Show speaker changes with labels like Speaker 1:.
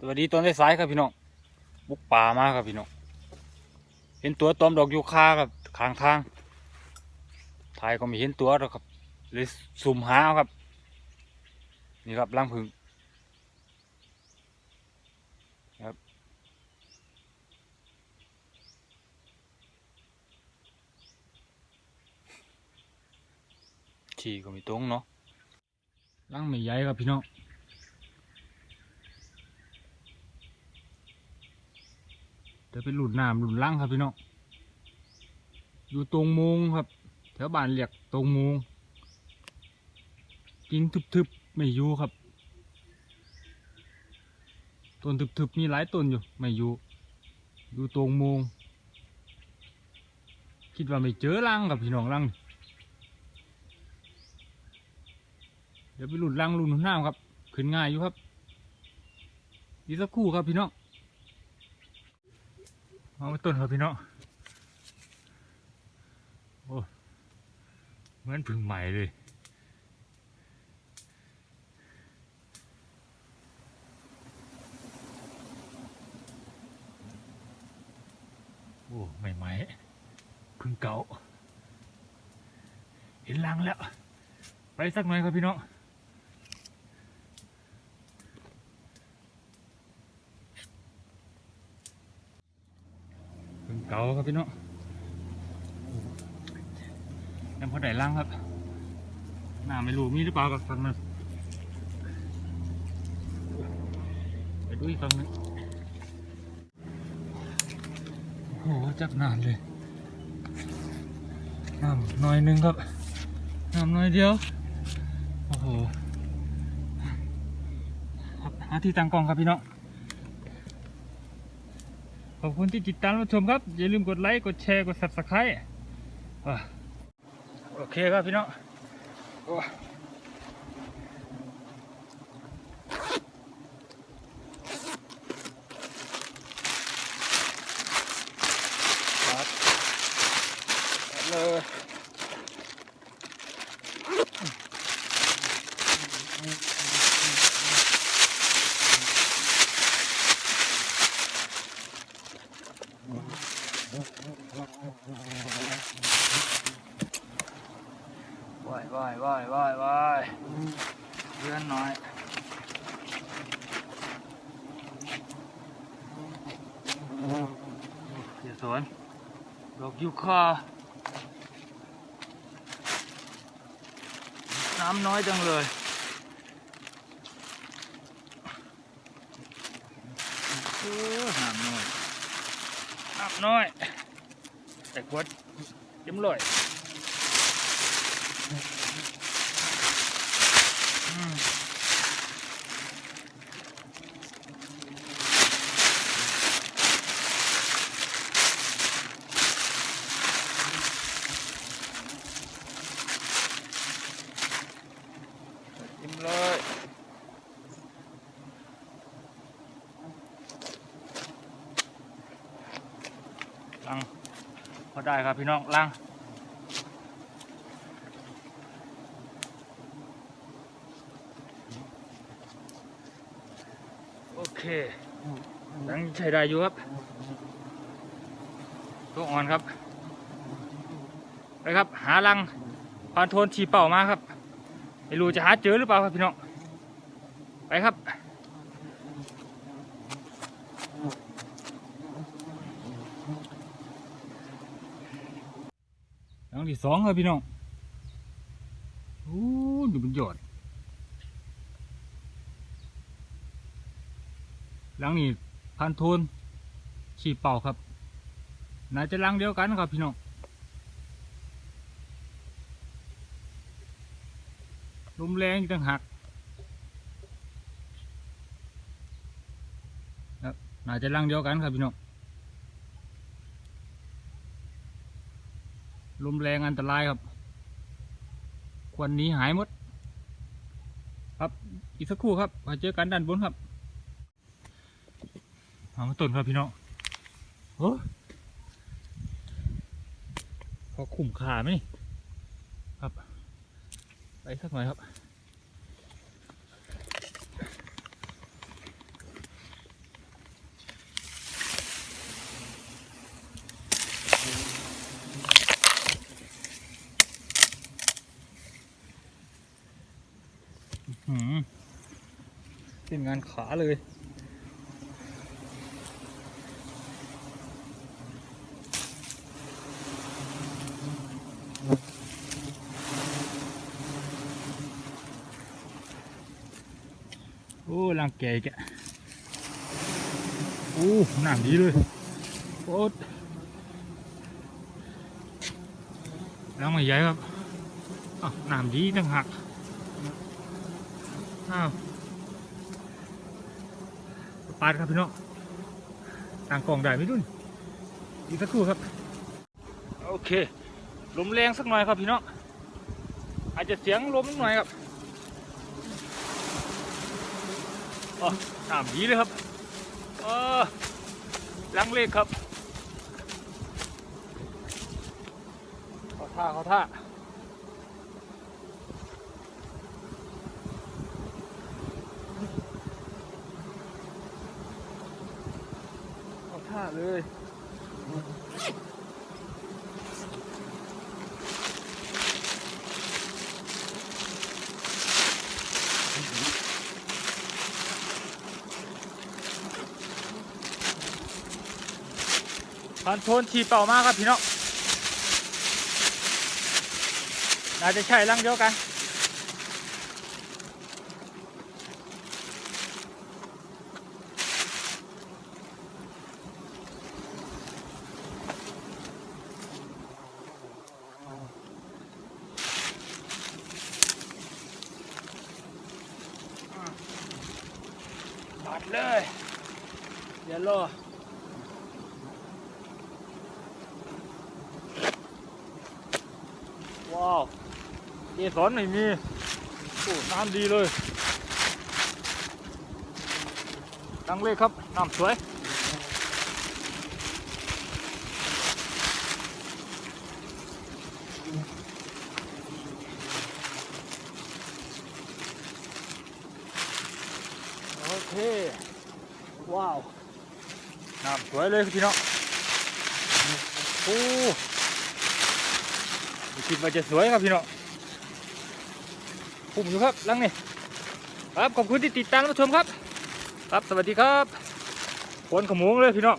Speaker 1: สวัสดีตอนสายๆครับพี่น้องบุกป่ามาครับพี่น้องเห็นตัวตอมดอกยูคาครับข้างทางถ่ายก็ไม่เห็นตัวหรอกครับเลยสุ่มหาเอาครับ นี่ครับรังผึ้งครับฉี่ก็ไม่ตรงเนาะรังไม่ใหญ่ครับพี่น้อง จะเป็นหลุดน้ำหลุดล่างครับพี่น้องอยู่ตรงมุงครับ แถวบ้านเรียกตรงมุงกิ่งทึบๆไม่อยู่ครับต้นทึบๆมีหลายต้นอยู่ไม่อยู่อยู่ตรงมุงคิดว่าไม่เจอล่างครับพี่น้องล่างเดี๋ยวไปหลุดล่างหลุดน้ำครับ ขึ้นง่ายอยู่ครับอีกสักครู่ครับพี่น้อง เอาไปต้นครับพี่น้องโอ้เหมือนพึ่งใหม่เลยโอ้ใหม่ใหม่ๆพึ่งเก่า เห็นลังแล้ว ไปสักหน่อยครับพี่น้อง เก่าครับพี่น้องน้ำพอได้ล่างครับน้าไม่รู้มีหรือเปล่ากับฟังนั้นไปดูอีกฟังนึงโอ้โหจับนานเลยน้ำน่อยนึงครับน้ำน่อยเดียวโอ้โหหาที่ตั้งกล้องครับพี่น้อง ขอบคุณที่ติดตามรับชมครับ อย่าลืมกดไลค์ กดแชร์ กด subscribe โอเคครับพี่น้องโอ้ครับเลย ว่ายว่ายว่ายว่ายเลื่อนหน่อยเดี๋ยวสวนดอกยูคาน้ำน้อยจังเลยน้ำน้อยน้ำน้อยแต่ขวดเต็มเลย เต็มเลยลังพอได้ครับพี่น้องลังโอเคยังใช้ได้อยู่ครับตัวอ่อนครับไปครับ หาลังพานโทนชีเป่ามาครับ ไม่รู้จะหาเจอหรือเปล่าครับพี่น้อง ไปครับหลังที่สองครับพี่น้องโอ้ดูมันยอดหลังนี้พันโทนฉีดเป่าครับน่าจะหลังเดียวกันครับพี่น้อง ลมแรงอีกต่างหากครับน่าจะหลังเดียวกันครับพี่น้องลมแรงอันตรายครับ ควันหนี้หายหมด ครับอีกสักครู่ครับมาเจอกันด้านบนครับหามาต้นครับพี่น้องโอ้พอคุ้มขาไหมนี่ สักหน่อยครับ เป็นงานขาเลย โอ้ลังแกอีกแกโอ้หนามดีเลยโอ้ลังใหญ่ครับอ้าวหนามดีตั้งหักอ้าวปาดครับพี่น้องต่างกล่องได้ไหมดุนอีกสักครู่ครับ โอเคลมแรงสักหน่อยครับพี่น้องอาจจะเสียงลมนิดหน่อยครับ อ๋อสามีเลยครับเออลังเลขครับเขาท่าเขาท่าเขาท่าเลย พันโทนฉีเป่ามากครับพี่น้องน่าจะใช่ลังเดียวกันตัดเลย เดี๋ยวรอว้าว เกสรไม่มีโอ้น้ำดีเลยดังเลยครับ น้ำสวยโอเค ว้าว น้ำสวยเลยพี่น้องโอ้คิดว่าจะสวยครับพี่น้อง ปุ่มอยู่ครับลังนี่ครับขอบคุณที่ติดตามรับชมครับ ครับสวัสดีครับขนขโมงเลยพี่น้อง